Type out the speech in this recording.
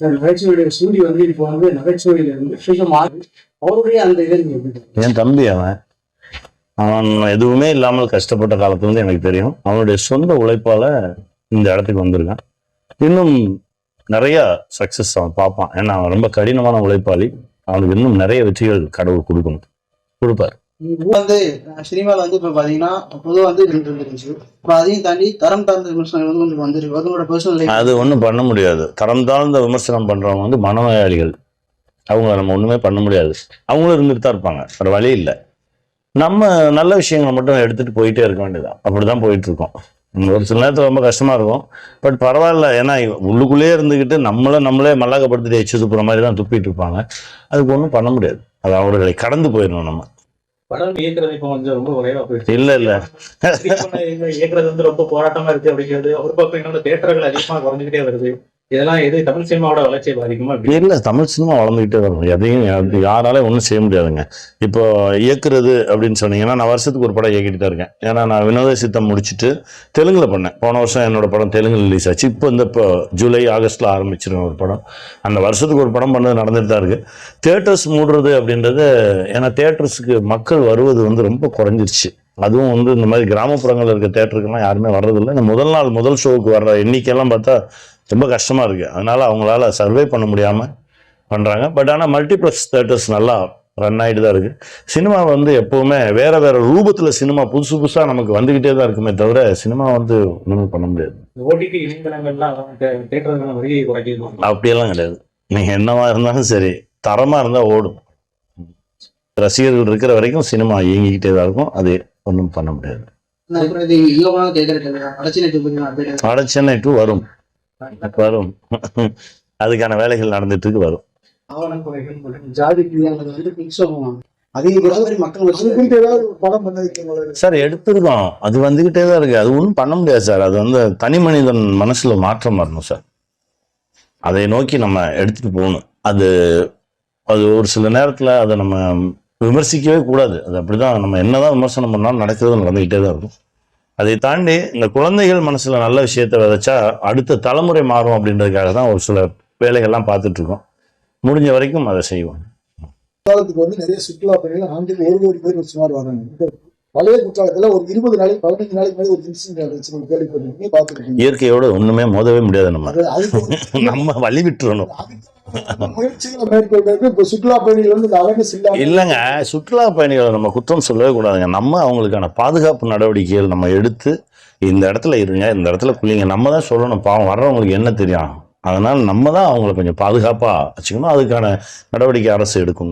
Sir நகைச்சுவையுடைய Suri வந்து இப்போ வந்து நகைச்சுவையில இருந்து மாறி அவருடைய அந்த இதை நீங்க எப்படி என் தம்பி அவன். அவன் எதுவுமே இல்லாமல் கஷ்டப்பட்ட காலத்துல இருந்து எனக்கு தெரியும். அவனுடைய சொந்த உழைப்பால இந்த இடத்துக்கு வந்திருக்கான். இன்னும் நிறைய சக்சஸ் அவன் பார்ப்பான். ஏன்னா அவன் ரொம்ப கடினமான உழைப்பாளி. அவனுக்கு இன்னும் நிறைய வெற்றிகள் கடவுள் கொடுக்கணும். கொடுப்பார். வந்து சினிமாவில் வந்து இப்போ பார்த்தீங்கன்னா பொதுவாக வந்து ரெண்டு இருந்துச்சு இப்போ அதையும் தாண்டி தரம் தாழ்ந்த விமர்சனங்கள் வந்து கொஞ்சம் வந்துருக்கு. அவங்களோட பர்சனல் அது ஒன்றும் பண்ண முடியாது. தரம் தாழ்ந்த விமர்சனம் பண்றவங்க வந்து மனநோயாளிகள். அவங்க நம்ம ஒண்ணுமே பண்ண முடியாது. அவங்களும் இருந்துட்டு தான் இருப்பாங்க. ஒரு வழி இல்லை. நம்ம நல்ல விஷயங்களை மட்டும் எடுத்துட்டு போயிட்டே இருக்க வேண்டியதான் அப்படிதான் போயிட்டு இருக்கோம் ஒரு சில நேரத்தில் ரொம்ப கஷ்டமா இருக்கும். பட் பரவாயில்ல. ஏன்னா உள்ளுக்குள்ளேயே இருந்துக்கிட்டு நம்மளை நம்மளே மல்லாக்கப்படுத்திட்டு எச்சு துப்புற மாதிரி தான் துப்பிட்டு இருப்பாங்க. அதுக்கு ஒன்றும் பண்ண முடியாது. அது அவர்களை கடந்து போயிடணும் நம்ம. படம் இயக்குறது இப்போ கொஞ்சம் ரொம்ப குறைவா போயிடுச்சு. இல்ல இல்ல. இயக்குறது வந்து ரொம்ப போராட்டமா இருக்கு அப்படிங்கிறது ஒரு பக்கம் இன்னொரு தேட்டர்கள் அதிகமா குறைஞ்சிக்கிட்டே வருது. இதெல்லாம் எது தமிழ் சினிமாவோட வளர்ச்சியை பாதிக்குமா அப்படி இல்ல தமிழ் சினிமா வளர்ந்துக்கிட்டே வரும் எதையும் யா- யாராலையும் ஒன்றும் செய்ய முடியாதுங்க. இப்போ இயக்குறது அப்படின்னு சொன்னீங்கன்னா நான் வருஷத்துக்கு ஒரு படம் இயக்கிட்டு தான் இருக்கேன். ஏன்னா நான் வினோத சித்தம் முடிச்சுட்டு தெலுங்குல பண்ணேன். போன வருஷம் என்னோட படம் தெலுங்கு ரிலீஸ் ஆச்சு. இப்போ இந்த இப்போ ஜூலை ஆகஸ்ட்ல ஆரம்பிச்சிருக்கேன் ஒரு படம். அந்த வருஷத்துக்கு ஒரு படம் பண்ணது நடந்துட்டு தான் இருக்கு. தேட்டர்ஸ் மூடுறது அப்படின்றது ஏன்னா தேட்டர்ஸுக்கு மக்கள் வருவது வந்து ரொம்ப குறைஞ்சிருச்சு. அதுவும் வந்து இந்த மாதிரி கிராமப்புறங்களில் இருக்க தேட்டருக்கெல்லாம் யாருமே வர்றதில்லை. இந்த முதல் நாள் முதல் ஷோவுக்கு வர்ற எண்ணிக்கையெல்லாம் பார்த்தா ரொம்ப கஷ்டமா இருக்கு. அதனால அவங்களால சர்வே பண்ண முடியாம பண்றாங்க. பட் ஆனால் மல்டிப்ளெக்ஸ் தேட்டர்ஸ் நல்லா ரன் ஆகிட்டு தான் இருக்கு. சினிமா வந்து எப்பவுமே வேற வேற ரூபத்துல சினிமா புதுசு புதுசா நமக்கு வந்துகிட்டே தான் இருக்குமே தவிர சினிமா வந்து ஒன்றுமே பண்ண முடியாது. அப்படியெல்லாம் கிடையாது. நீங்க என்னவா இருந்தாலும் சரி தரமா இருந்தா ஓடும். ரசிகர்கள் இருக்கிற வரைக்கும் சினிமா இயங்கிக்கிட்டே தான் இருக்கும். அது ஒன்றும் பண்ண முடியாது. அப்புறம் இது இங்க போனாலும் கேட்கறது அடைச்சி நெட்டு கொஞ்சம் அப்டேட் வட சென்னை டு வரும். வரும். அதுக்கான வேலைகள் நடந்துட்டு இருக்கு வரும். சார் எடுத்திருக்கோம். அது வந்துகிட்டே தான் இருக்கு. அது ஒன்றும் பண்ண முடியாது சார். அது வந்து தனி மனிதன் மனசுல மாற்றம் வரணும் சார். அதை நோக்கி நம்ம எடுத்துட்டு போகணும். அது அது ஒரு சில நேரத்துல அதை நம்ம விமர்சிக்கவே கூடாது. அது அப்படிதான். நம்ம என்னதான் விமர்சனம் பண்ணாலும் நடக்கிறது நடந்துகிட்டே தான் இருக்கும். அதை தாண்டி இந்த குழந்தைகள் மனசுல நல்ல விஷயத்த விதைச்சா அடுத்த தலைமுறை மாறும் அப்படின்றதுக்காக தான் ஒரு சில வேலைகள்லாம் பார்த்துட்டு இருக்கோம் முடிஞ்ச வரைக்கும் அதை செய்வோம். குற்றாலத்துக்கு வந்து நிறைய சுற்றுலா பயணிகள் ஆண்டுக்கு ஒரு கோடி பேர் சுமார் வராங்க. பழைய குற்றாலத்துல ஒரு இருபது நாளைக்கு பதினஞ்சு நாளைக்கு மேலே ஒரு இன்சிடென்ட் நடந்துச்சு கேள்விப்பட்டிருக்கீங்க பார்த்துருக்கீங்க. இயற்கையோட ஒண்ணுமே மோதவே முடியாது நம்ம. நம்ம வழி விட்டுறணும். முயற்சிகளை மேற்கொள்றது சுற்றுலா பயணிகள் வந்து அவேர்னஸ் இல்லைங்க சுற்றுலா பயணிகளை நம்ம குற்றம் சொல்லவே கூடாதுங்க. நம்ம அவங்களுக்கான பாதுகாப்பு நடவடிக்கைகள் நம்ம எடுத்து இந்த இடத்துல இருங்க இந்த இடத்துல குளிங்க. நம்ம தான் சொல்லணும் பாவம் வர்றவங்களுக்கு என்ன தெரியும்? அதனால நம்ம தான் அவங்கள கொஞ்சம் பாதுகாப்பாக வச்சுக்கணும். அதுக்கான நடவடிக்கை அரசு எடுக்கும்.